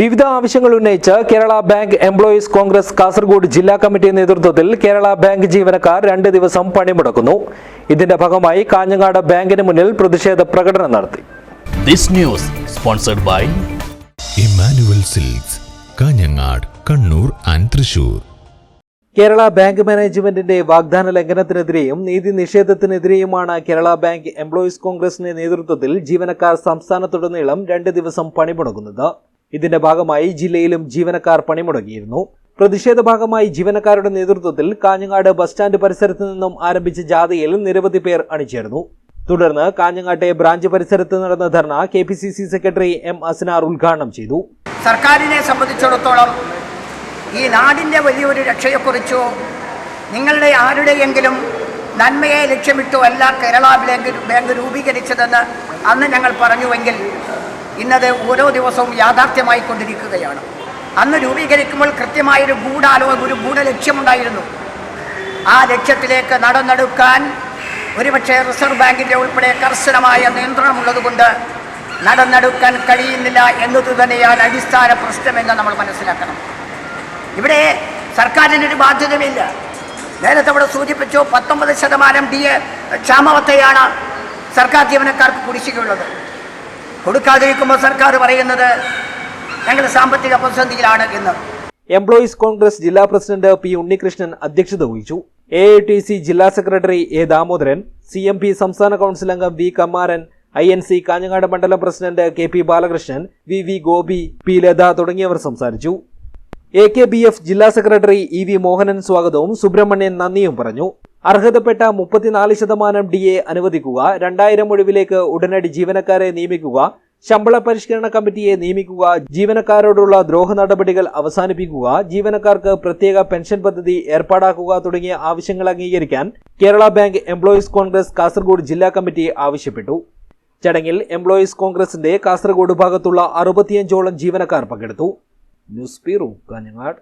വിവിധ ആവശ്യങ്ങൾ ഉന്നയിച്ച് Kerala bank employees congress Kasaragod ജില്ലാ കമ്മിറ്റി നേതൃത്വത്തിൽ കേരള ബാങ്ക് ജീവനക്കാർ രണ്ട് ദിവസം പണിമുടക്കുന്നു. ഇതിന്റെ ഭാഗമായി കാഞ്ഞങ്ങാട് ബാങ്കിന് മുന്നിൽ പ്രതിഷേധ പ്രകടനം നടത്തി. This news sponsored by Emmanuel silks Kanhangad Kannur and Thrissur Kerala bank മാനേജ്മെന്റിന്റെ വാഗ്ദാന ലംഘനത്തിനെതിരെയും നീതി നിഷേധത്തിനെതിരെയുമാണ് കേരള ബാങ്ക് എംപ്ലോയീസ് കോൺഗ്രസിന്റെ നേതൃത്വത്തിൽ ജീവനക്കാർ സംസ്ഥാനത്തുടനീളം രണ്ട് ദിവസം പണിമുടക്കുന്നത് ഇതിന്റെ ഭാഗമായി ജില്ലയിലും ജീവനക്കാർ പണിമുടങ്ങിയിരുന്നു. പ്രതിഷേധ ഭാഗമായി ജീവനക്കാരുടെ നേതൃത്വത്തിൽ കാഞ്ഞങ്ങാട് ബസ് സ്റ്റാൻഡ് പരിസരത്ത് നിന്നും ആരംഭിച്ച ജാഥയിൽ നിരവധി പേർ അണിചേർന്നു. തുടർന്ന് കാഞ്ഞങ്ങാട്ടെ ബ്രാഞ്ച് പരിസരത്ത് നടന്ന dharna K P C C secretary M Asnar ഉദ്ഘാടനം ചെയ്തു. സർക്കാരിനെ സംബന്ധിച്ചിടത്തോളം ഈ നാടിന്റെ വലിയൊരു രക്ഷയെക്കുറിച്ചോ നിങ്ങളുടെ ആരുടെയെങ്കിലും നന്മയെ ലക്ഷ്യമിട്ടോ അല്ല കേരള ബാങ്ക് ബാങ്ക് രൂപീകരിച്ചതെന്ന് അന്ന് ഞങ്ങൾ പറഞ്ഞുവെങ്കിൽ ഇന്നത് ഓരോ ദിവസവും യാഥാർത്ഥ്യമായി കൊണ്ടിരിക്കുകയാണ് അന്ന് രൂപീകരിക്കുമ്പോൾ കൃത്യമായൊരു ഗൂഢാലോചന ഒരു ഗൂഢലക്ഷ്യമുണ്ടായിരുന്നു. ആ ലക്ഷ്യത്തിലേക്ക് നടന്നെടുക്കാൻ ഒരുപക്ഷെ റിസർവ് ബാങ്കിന്റെ ഉൾപ്പെടെ കർശനമായ നിയന്ത്രണമുള്ളതുകൊണ്ട് നടന്നെടുക്കാൻ കഴിയുന്നില്ല എന്നത് തന്നെയാണ് അടിസ്ഥാന പ്രശ്നമെന്ന് നമ്മൾ മനസ്സിലാക്കണം. ഇവിടെ സർക്കാരിനൊരു ബാധ്യതയുമില്ല. നേരത്തെ ഇവിടെ സൂചിപ്പിച്ചു പത്തൊമ്പത് ശതമാനം ഡി ക്ഷാമവത്തയാണ് സർക്കാർ ജീവനക്കാർക്ക് കുടിശ്ശികയുള്ളത്. കൊടുക്കാതിരിക്കുമ്പോൾ സർക്കാർ പറയുന്നത് ഞങ്ങൾ സാമ്പത്തിക പ്രതിസന്ധിയിലാണ് എന്ന്. എംപ്ലോയീസ് കോൺഗ്രസ് ജില്ലാ പ്രസിഡന്റ് പി ഉണ്ണികൃഷ്ണൻ അധ്യക്ഷത വഹിച്ചു. എ ഐ ടി സി ജില്ലാ secretary A Damodaran C M P സംസ്ഥാന കൗൺസിൽ അംഗം V Kammaran I N C Kanhangad മണ്ഡലം president K P Balakrishnan V V Gopi P Latha തുടങ്ങിയവർ സംസാരിച്ചു. എ കെ ബി എഫ് ജില്ലാ secretary E V Mohanan സ്വാഗതവും സുബ്രഹ്മണ്യൻ നന്ദിയും പറഞ്ഞു. അർഹതപ്പെട്ട മുപ്പത്തിനാല് ശതമാനം ഡി എ അനുവദിക്കുക രണ്ടായിരം ഒഴിവിലേക്ക് ഉടനടി ജീവനക്കാരെ നിയമിക്കുക ശമ്പള പരിഷ്കരണ കമ്മിറ്റിയെ നിയമിക്കുക ജീവനക്കാരോടുള്ള ദ്രോഹ നടപടികൾ അവസാനിപ്പിക്കുക ജീവനക്കാർക്ക് പ്രത്യേക പെൻഷൻ പദ്ധതി ഏർപ്പാടാക്കുക തുടങ്ങിയ ആവശ്യങ്ങൾ അംഗീകരിക്കാൻ Kerala bank employees congress Kasaragod ജില്ലാ കമ്മിറ്റി ആവശ്യപ്പെട്ടു. ചടങ്ങിൽ എംപ്ലോയീസ് കോൺഗ്രസിന്റെ കാസർഗോഡ് ഭാഗത്തുള്ള അറുപത്തിയഞ്ചോളം ജീവനക്കാർ പങ്കെടുത്തു. News bureau Kanhangad.